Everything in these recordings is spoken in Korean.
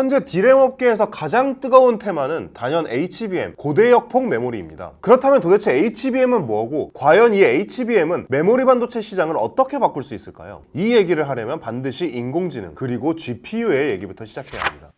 현재 디램 업계에서 가장 뜨거운 테마는 단연 HBM, 고대역폭 메모리입니다. 그렇다면 도대체 HBM은 뭐고, 과연 이 HBM은 메모리 반도체 시장을 어떻게 바꿀 수 있을까요? 이 얘기를 하려면 반드시 인공지능, 그리고 GPU의 얘기부터 시작해야 합니다.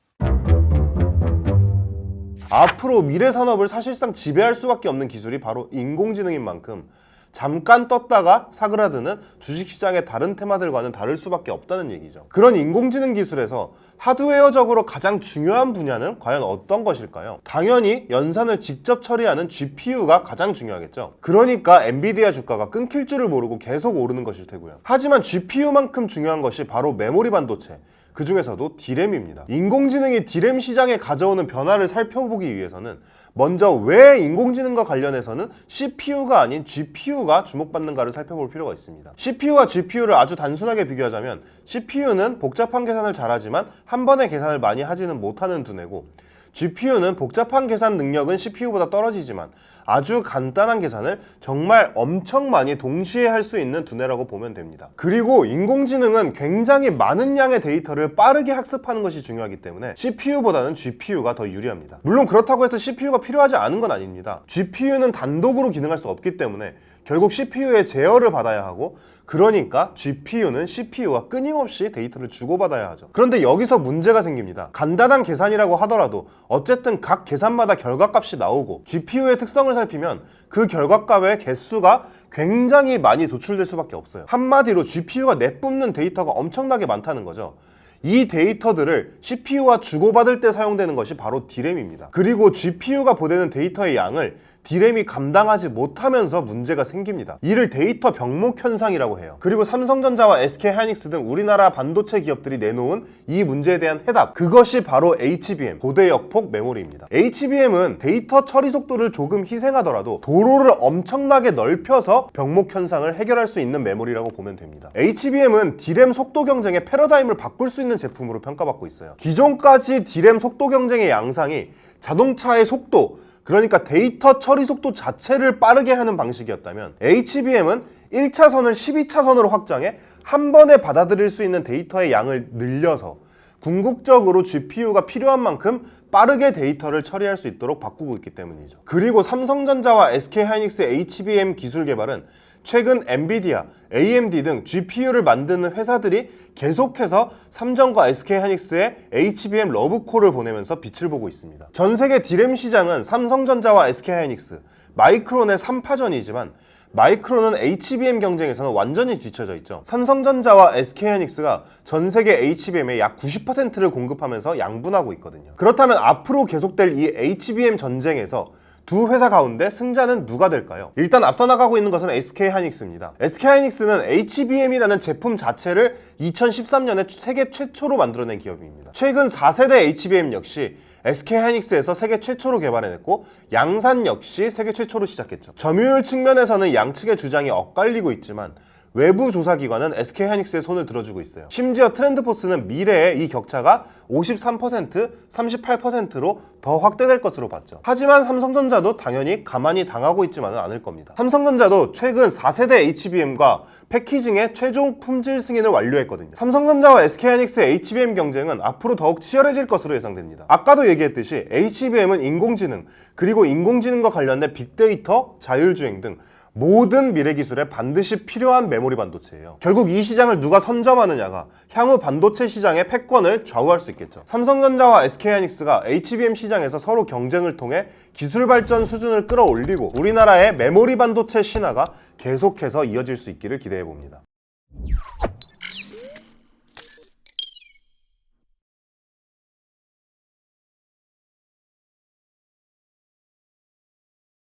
앞으로 미래 산업을 사실상 지배할 수밖에 없는 기술이 바로 인공지능인 만큼 잠깐 떴다가 사그라드는 주식시장의 다른 테마들과는 다를 수밖에 없다는 얘기죠. 그런 인공지능 기술에서 하드웨어적으로 가장 중요한 분야는 과연 어떤 것일까요? 당연히 연산을 직접 처리하는 GPU가 가장 중요하겠죠. 그러니까 엔비디아 주가가 끊길 줄을 모르고 계속 오르는 것일 테고요. 하지만 GPU만큼 중요한 것이 바로 메모리 반도체. 그 중에서도 디램입니다. 인공지능이 디램 시장에 가져오는 변화를 살펴보기 위해서는 먼저 왜 인공지능과 관련해서는 CPU가 아닌 GPU가 주목받는가를 살펴볼 필요가 있습니다. CPU와 GPU를 아주 단순하게 비교하자면 CPU는 복잡한 계산을 잘하지만 한 번에 계산을 많이 하지는 못하는 두뇌고 GPU는 복잡한 계산 능력은 CPU보다 떨어지지만 아주 간단한 계산을 정말 엄청 많이 동시에 할 수 있는 두뇌라고 보면 됩니다. 그리고 인공지능은 굉장히 많은 양의 데이터를 빠르게 학습하는 것이 중요하기 때문에 CPU보다는 GPU가 더 유리합니다. 물론 그렇다고 해서 CPU가 필요하지 않은 건 아닙니다. GPU는 단독으로 기능할 수 없기 때문에 결국 CPU의 제어를 받아야 하고 그러니까 GPU는 CPU와 끊임없이 데이터를 주고받아야 하죠. 그런데 여기서 문제가 생깁니다. 간단한 계산이라고 하더라도 어쨌든 각 계산마다 결과값이 나오고 GPU의 특성을 살피면 그 결과값의 개수가 굉장히 많이 도출될 수밖에 없어요. 한마디로 GPU가 내뿜는 데이터가 엄청나게 많다는 거죠. 이 데이터들을 CPU와 주고받을 때 사용되는 것이 바로 디램입니다. 그리고 GPU가 보내는 데이터의 양을 디램이 감당하지 못하면서 문제가 생깁니다. 이를 데이터 병목 현상이라고 해요. 그리고 삼성전자와 SK하이닉스 등 우리나라 반도체 기업들이 내놓은 이 문제에 대한 해답 그것이 바로 HBM 고대 역폭 메모리입니다. HBM은 데이터 처리 속도를 조금 희생하더라도 도로를 엄청나게 넓혀서 병목 현상을 해결할 수 있는 메모리라고 보면 됩니다. HBM은 디램 속도 경쟁의 패러다임을 바꿀 수 있는 제품으로 평가받고 있어요. 기존까지 디램 속도 경쟁의 양상이 자동차의 속도 그러니까 데이터 처리 속도 자체를 빠르게 하는 방식이었다면 HBM은 1차선을 12차선으로 확장해 한 번에 받아들일 수 있는 데이터의 양을 늘려서 궁극적으로 GPU가 필요한 만큼 빠르게 데이터를 처리할 수 있도록 바꾸고 있기 때문이죠. 그리고 삼성전자와 SK하이닉스의 HBM 기술 개발은 최근 엔비디아, AMD 등 GPU를 만드는 회사들이 계속해서 삼성과 SK하이닉스의 HBM 러브콜을 보내면서 빛을 보고 있습니다. 전 세계 디램 시장은 삼성전자와 SK하이닉스, 마이크론의 3파전이지만 마이크론은 HBM 경쟁에서는 완전히 뒤처져 있죠. 삼성전자와 SK하이닉스가 전 세계 HBM의 약 90%를 공급하면서 양분하고 있거든요. 그렇다면 앞으로 계속될 이 HBM 전쟁에서 두 회사 가운데 승자는 누가 될까요? 일단 앞서 나가고 있는 것은 SK하이닉스입니다. SK하이닉스는 HBM이라는 제품 자체를 2013년에 세계 최초로 만들어낸 기업입니다. 최근 4세대 HBM 역시 SK하이닉스에서 세계 최초로 개발해냈고 양산 역시 세계 최초로 시작했죠. 점유율 측면에서는 양측의 주장이 엇갈리고 있지만 외부 조사기관은 SK하이닉스의 손을 들어주고 있어요. 심지어 트렌드포스는 미래에 이 격차가 53%, 38%로 더 확대될 것으로 봤죠. 하지만 삼성전자도 당연히 가만히 당하고 있지만은 않을 겁니다. 삼성전자도 최근 4세대 HBM과 패키징의 최종 품질 승인을 완료했거든요. 삼성전자와 SK하이닉스의 HBM 경쟁은 앞으로 더욱 치열해질 것으로 예상됩니다. 아까도 얘기했듯이 HBM은 인공지능, 그리고 인공지능과 관련된 빅데이터, 자율주행 등 모든 미래 기술에 반드시 필요한 메모리 반도체예요. 결국 이 시장을 누가 선점하느냐가 향후 반도체 시장의 패권을 좌우할 수 있겠죠. 삼성전자와 SK하이닉스가 HBM 시장에서 서로 경쟁을 통해 기술 발전 수준을 끌어올리고 우리나라의 메모리 반도체 신화가 계속해서 이어질 수 있기를 기대해 봅니다.